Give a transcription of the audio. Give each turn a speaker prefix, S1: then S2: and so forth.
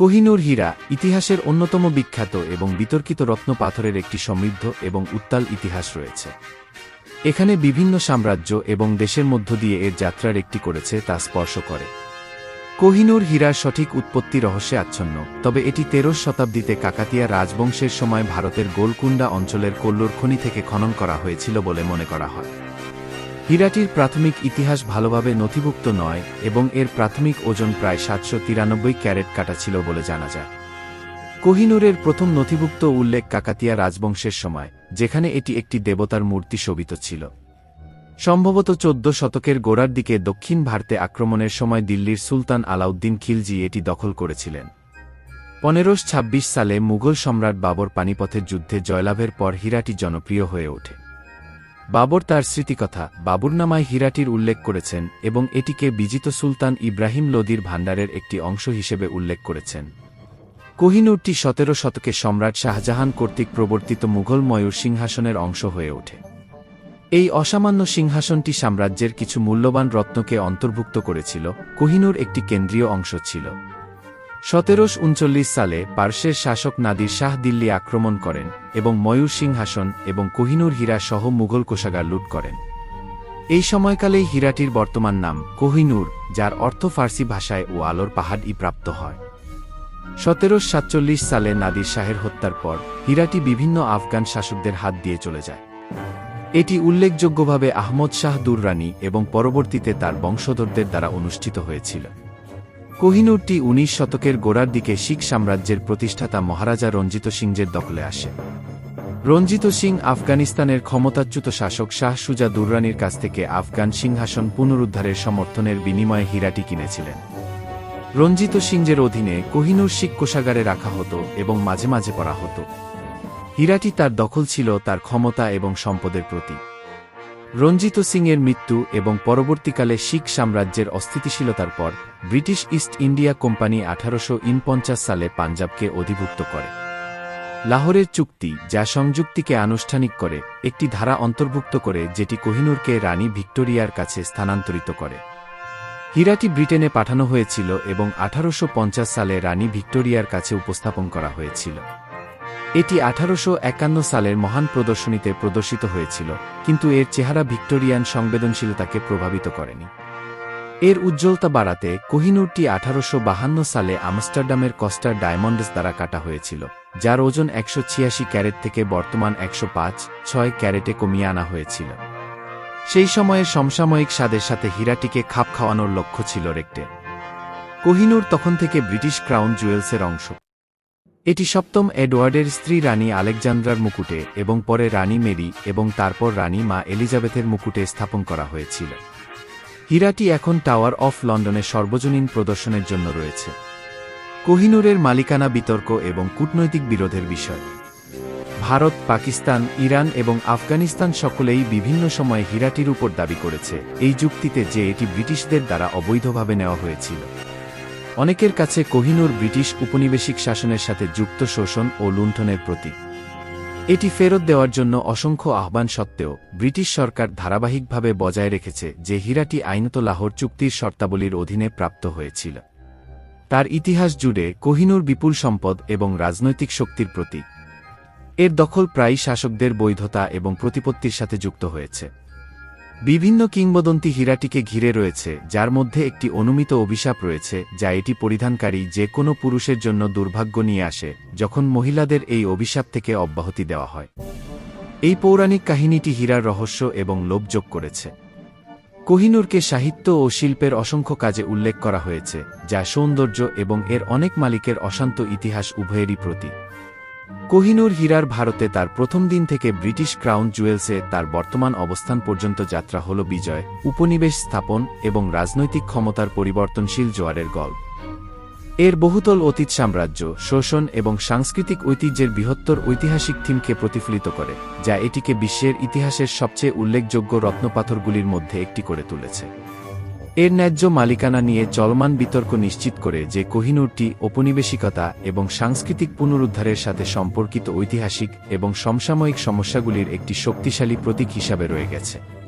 S1: কোহিনূর হীরা ইতিহাসের অন্যতম বিখ্যাত এবং বিতর্কিত রত্ন পাথরের একটি সমৃদ্ধ এবং উত্তাল ইতিহাস রয়েছে। এখানে বিভিন্ন সাম্রাজ্য এবং দেশের মধ্য দিয়ে এর যাত্রার একটি করেছে তা স্পর্শ করে। কোহিনুর হীরার সঠিক উৎপত্তি রহস্যে আচ্ছন্ন, তবে এটি তেরোশ শতাব্দীতে কাকাতিয়া রাজবংশের সময় ভারতের গোলকুন্ডা অঞ্চলের কোল্লুর খনি থেকে খনন করা হয়েছিল বলে মনে করা হয়। হীরাটির প্রাথমিক ইতিহাস ভালোভাবে নথিভুক্ত নয় এবং এর প্রাথমিক ওজন প্রায় সাতশো তিরানব্বই ক্যারেট কাটা ছিল বলে জানা যায়। কোহিনুরের প্রথম নথিভুক্ত উল্লেখ কাকাতিয়া রাজবংশের সময়, যেখানে এটি একটি দেবতার মূর্তি শোভিত ছিল। সম্ভবত চোদ্দ শতকের গোড়ার দিকে দক্ষিণ ভারতে আক্রমণের সময় দিল্লির সুলতান আলাউদ্দিন খিলজি এটি দখল করেছিলেন। পনেরোশ ছাব্বিশ সালে মুঘল সম্রাট বাবর পানিপথের যুদ্ধে জয়লাভের পর হীরাটি জনপ্রিয় হয়ে ওঠে। বাবর তার স্মৃতিকথা বাবুরনামায় হীরাটির উল্লেখ করেছেন এবং এটিকে বিজিত সুলতান ইব্রাহিম লোদির ভাণ্ডারের একটি অংশ হিসেবে উল্লেখ করেছেন। কোহিনূরটি সতেরো শতকে সম্রাট শাহজাহান কর্তৃক প্রবর্তিত মুঘল ময়ূর সিংহাসনের অংশ হয়ে ওঠে। এই অসামান্য সিংহাসনটি সাম্রাজ্যের কিছু মূল্যবান রত্নকে অন্তর্ভুক্ত করেছিল। কোহিনূর একটি কেন্দ্রীয় অংশ ছিল। সতেরোশ উনচল্লিশ সালে পার্শ্বের শাসক নাদির শাহ দিল্লি আক্রমণ করেন এবং ময়ূর সিংহাসন এবং কোহিনূর হীরা সহ মুঘল কোষাগার লুট করেন। এই সময়কালেই হীরাটির বর্তমান নাম কোহিনূর, যার অর্থ ফার্সি ভাষায় ও আলোর পাহাড়ই প্রাপ্ত হয়। সতেরোশ সাতচল্লিশ সালে নাদির শাহের হত্যার পর হীরাটি বিভিন্ন আফগান শাসকদের হাত দিয়ে চলে যায়। এটি উল্লেখযোগ্যভাবে আহমদ শাহ দুররানি এবং পরবর্তীতে তার বংশধরদের দ্বারা অনুষ্ঠিত হয়েছিল। কোহিনূরটি উনিশ শতকের গোড়ার দিকে শিখ সাম্রাজ্যের প্রতিষ্ঠাতা মহারাজা রঞ্জিত সিংজের দখলে আসে। রঞ্জিত সিং আফগানিস্তানের ক্ষমতাচ্যুত শাসক শাহ সুজা দুররানির কাছ থেকে আফগান সিংহাসন পুনরুদ্ধারের সমর্থনের বিনিময়ে হীরাটি কিনেছিলেন। রঞ্জিত সিংজের অধীনে কোহিনূর শিখ কোষাগারে রাখা হতো এবং মাঝে মাঝে পড়া হতো। হীরাটি তার দখল ছিল তার ক্ষমতা এবং সম্পদের প্রতি। রঞ্জিত সিংয়ের মৃত্যু এবং পরবর্তীকালে শিখ সাম্রাজ্যের অস্থিতিশীলতার পর, ব্রিটিশ ইস্ট ইন্ডিয়া কোম্পানি আঠারোশো সালে পাঞ্জাবকে অধিভুক্ত করে। লাহোরের চুক্তি, যা সংযুক্তিকে আনুষ্ঠানিক করে, একটি ধারা অন্তর্ভুক্ত করে যেটি কোহিনূরকে রানী ভিক্টোরিয়ার কাছে স্থানান্তরিত করে। হীরাটি ব্রিটেনে পাঠানো হয়েছিল এবং আঠারোশো পঞ্চাশ সালে রানী ভিক্টোরিয়ার কাছে উপস্থাপন করা হয়েছিল। এটি আঠারোশো একান্ন সালের মহান প্রদর্শনীতে প্রদর্শিত হয়েছিল, কিন্তু এর চেহারা ভিক্টোরিয়ান সংবেদনশীলতাকে প্রভাবিত করেনি। এর উজ্জ্বলতা বাড়াতে কোহিনুরটি আঠারোশো বাহান্ন সালে আমস্টারডামের কস্টার ডায়মন্ডস দ্বারা কাটা হয়েছিল, যার ওজন একশো ছিয়াশি ক্যারেট থেকে বর্তমান একশো পাঁচ, ছয় ক্যারেটে কমিয়ে আনা হয়েছিল। সেই সময়ের সমসাময়িক স্বাদের সাথে হীরাটিকে খাপ খাওয়ানোর লক্ষ্য ছিল রেক্টে কোহিনুর তখন থেকে ব্রিটিশ ক্রাউন জুয়েলসের অংশ। এটি সপ্তম এডওয়ার্ডের স্ত্রী রানী আলেকজান্দ্রার মুকুটে এবং পরে রানী মেরি এবং তারপর রানী মা এলিজাবেথের মুকুটে স্থাপন করা হয়েছিল। হীরাটি এখন টাওয়ার অফ লন্ডনে সর্বজনীন প্রদর্শনের জন্য রয়েছে। কোহিনূরের মালিকানা বিতর্ক এবং কূটনৈতিক বিরোধের বিষয়। ভারত, পাকিস্তান, ইরান এবং আফগানিস্তান সকলেই বিভিন্ন সময়ে হীরাটির উপর দাবি করেছে। এই যুক্তিতে যে এটি ব্রিটিশদের দ্বারা অবৈধভাবে নেওয়া হয়েছিল। অনেকের কাছে কোহিনুর ব্রিটিশ উপনিবেশিক শাসনের সাথে যুক্ত শোষণ ও লুণ্ঠনের প্রতীক। এটি ফেরত দেওয়ার জন্য অসংখ্য আহ্বান সত্ত্বেও ব্রিটিশ সরকার ধারাবাহিকভাবে বজায় রেখেছে যে হীরাটি আইনত লাহোর চুক্তির শর্তাবলীর অধীনে প্রাপ্ত হয়েছিল। তার ইতিহাস জুড়ে কোহিনুর বিপুল সম্পদ এবং রাজনৈতিক শক্তির প্রতীক। এর দখল প্রায়ই শাসকদের বৈধতা এবং প্রতিপত্তির সাথে যুক্ত হয়েছে। বিভিন্ন কিংবদন্তি হীরাটিকে ঘিরে রয়েছে, যার মধ্যে একটি অনুমিত অভিশাপ রয়েছে, যা এটি পরিধানকারী যে কোনো পুরুষের জন্য দুর্ভাগ্য নিয়ে আসে, যখন মহিলাদের এই অভিশাপ থেকে অব্যাহতি দেওয়া হয়। এই পৌরাণিক কাহিনীটি হীরার রহস্য এবং লোভ যোগ করেছে। কোহিনূরকে সাহিত্য ও শিল্পের অসংখ্য কাজে উল্লেখ করা হয়েছে, যা সৌন্দর্য এবং এর অনেক মালিকের অশান্ত ইতিহাস উভয়েরই প্রতীক। কোহিনূর হীরার ভারতে তার প্রথম দিন থেকে ব্রিটিশ ক্রাউন জুয়েলসে তার বর্তমান অবস্থান পর্যন্ত যাত্রা হল বিজয়, উপনিবেশ স্থাপন এবং রাজনৈতিক ক্ষমতার পরিবর্তনশীল জোয়ারের গল্প। এর বহুতল অতীত সাম্রাজ্য, শোষণ এবং সাংস্কৃতিক ঐতিহ্যের বৃহত্তর ঐতিহাসিক থিমকে প্রতিফলিত করে, যা এটিকে বিশ্বের ইতিহাসের সবচেয়ে উল্লেখযোগ্য রত্নপাথরগুলির মধ্যে একটি করে তুলেছে। এর ন্যায্য মালিকানা নিয়ে চলমান বিতর্ক নিশ্চিত করে যে কোহিনুরটি ঔপনিবেশিকতা এবং সাংস্কৃতিক পুনরুদ্ধারের সাথে সম্পর্কিত ঐতিহাসিক এবং সমসাময়িক সমস্যাগুলির একটি শক্তিশালী প্রতীক হিসাবে রয়ে গেছে।